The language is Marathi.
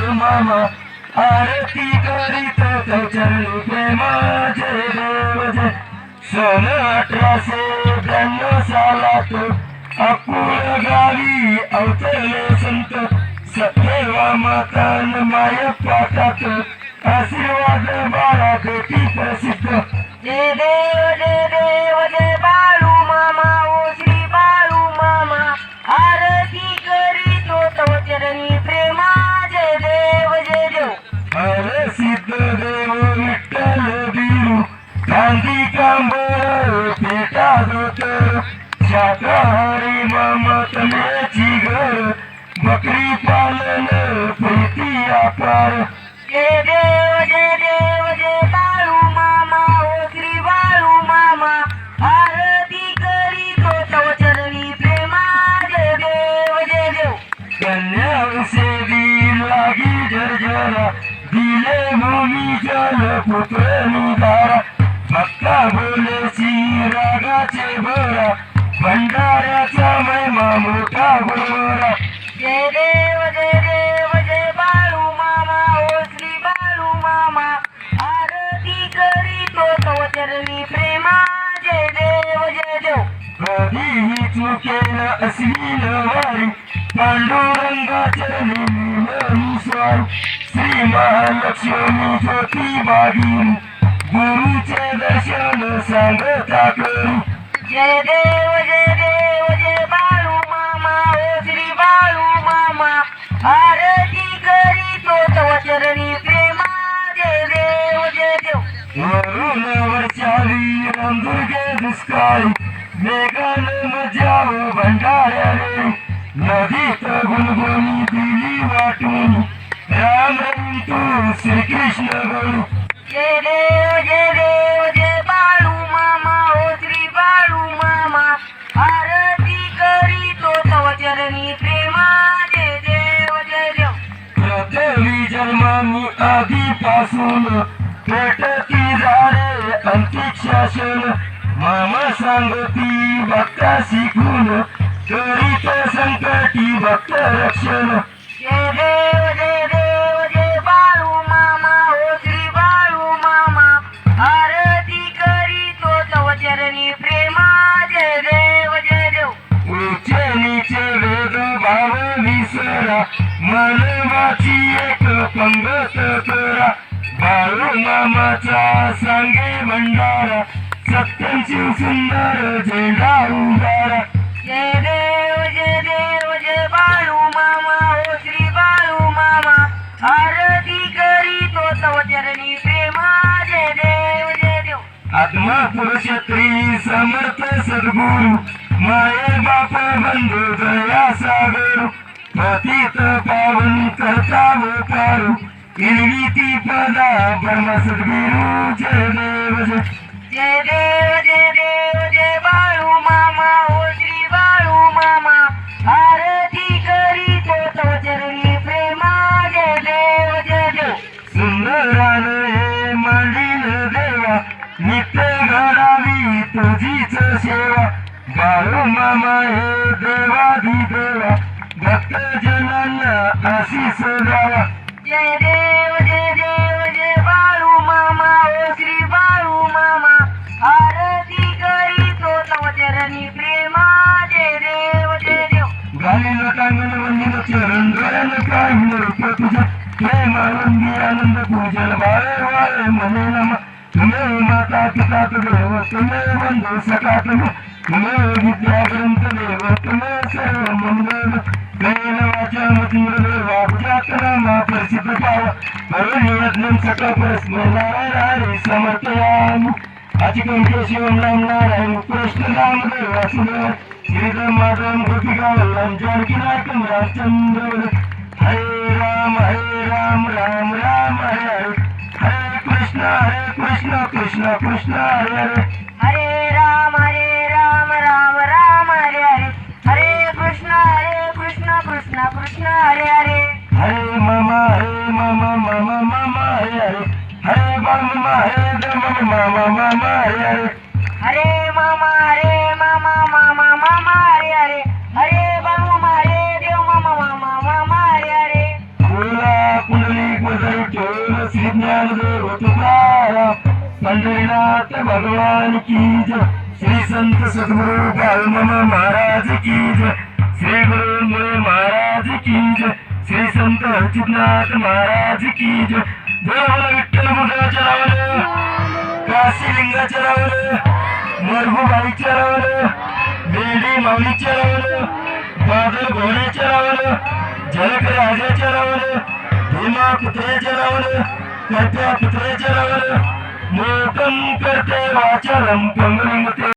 मामा आरती करीत चरणी प्रेमाचे देव जय. सन अठराशे ब्याण्णव सालात अकुळ गावी अवतरले संत. सत्यवा मातान माय पाठात आशीर्वाद बाळा भेटी प्रसिद्ध. देव अरे सिद्ध विठ्ठल बिरू गांधी कांबर पेटा धोतर शाकाहारी ममत मेची घर बकरी पालन प्रीती अपार भूमी जल पुत्र निधारा भक्ता बोलेची रागाचे बरा भंडाऱ्याचा महिमा मोठा गोरा जय देव जय देव जय बाळू मामा ओ श्री बाळू मामा आरती करीतो तव चरणी प्रेमा जय देव जय देव कधीही चुकेल अश्लील वारी पांडुरंगाच्या चरणी स्वारी श्री महालक्ष्मी ज्योती गुरुचे दर्शन सांगता करी जय देव जय देव जय बाळू मामा ओ श्री बाळू मामा आरती करीतो तव चरणी प्रेमा जय देव जय देव वरून रंगुगे दुष्काळी मेघान मजाव भंडाऱ्या रे नदीत आधीपासून पेटती झाडे अंतिक्षासन मामा सांगती भक्ता शिकून करीत संकटी भक्त रक्षण. जय देव जय देव जय बाळू मामा ओ श्री बाळू मामा. आरती करीतो तव चरणी प्रेमा. जय देव जय देव. उचे नीचे वेद भाव विसरा. मानवाची एक पंगत मामाचा सांगे भंडारा सत्यंची सुंदर झेंडा उभारा. जय देव जय देव जय बाळू मामा ओ श्री बाळू मामा. आरती करीतो तव चरणी प्रेमा. जय देव जय देव. आत्मा पुरुष स्त्री समर्थ सद्गुरु. माये बाप बंधू दया सागर. पतित पावन करता मोकारू इरविती पदा ब्रह्म सद्गुरु जय। देव जय जय देव जय देव जय बाळू मामा ओ श्री बाळू मामा। आरती करीतो तो चरणी प्रेमा जय देव जय। देव सुंदरान हे मांडील देवा नित्य घडावी तुझीच सेवा। बाळू मामा हे देवाधी देवा भक्त जनांना आशीष द्यावा जय म्हणे नम तुम्ही माता पिता देव तुम्ही बंधू सखा तुम्ही तुम्ही विद्या ग्रंथ देव तुम्ही सर्व मंगल देवा प्रसिद्ध पाव सका नारायण अचिकंठ शिवम नारायण कृष्ण नाम देव वासुदेव श्रीराम माधव गोपिका वल्लभ जानकी नायकम रामचंद्र हरे राम हरे राम राम राम हरे हरे कृष्ण हरे कृष्ण कृष्ण कृष्ण हरे हरे। हरे राम हरे राम राम राम हरे हरे। हरे कृष्ण हरे कृष्ण कृष्ण कृष्ण हरे हरे। हरे मामा हरे मामा मामा मामा हरे हरे। हरे मामा हरे देव मामा मामा मामा हरे हरे। हरे मामा हरे मामा मामा मामा हरे हरे। हरे बाबू हरे देव मामा मामा मामा हरे हरे। बोला कुंडली गोदरी ठेवून श्री ज्ञानदेव तुकाराम पंढरीनाथ भगवान की जय। श्री संत सद्गुरु बालमामा महाराज की जय। श्री गुरु मुळे महाराज की जय। श्री संत अर्चितनाथ महाराज की जय। जय बोला विठ्ठल मुद्राच्या रावलं काशी लिंगाच्या नावानं। मरगुबाईच्या नावानं। बेडी माऊलीच्या रावलं बादल घोड्याच्या रावलं जनक राजाच्या रावलं भीमा पुतळ्याच्या रावलं कट्या पुतळ्याच्या रावलं मोठं करते वाचारम पंगलिंगते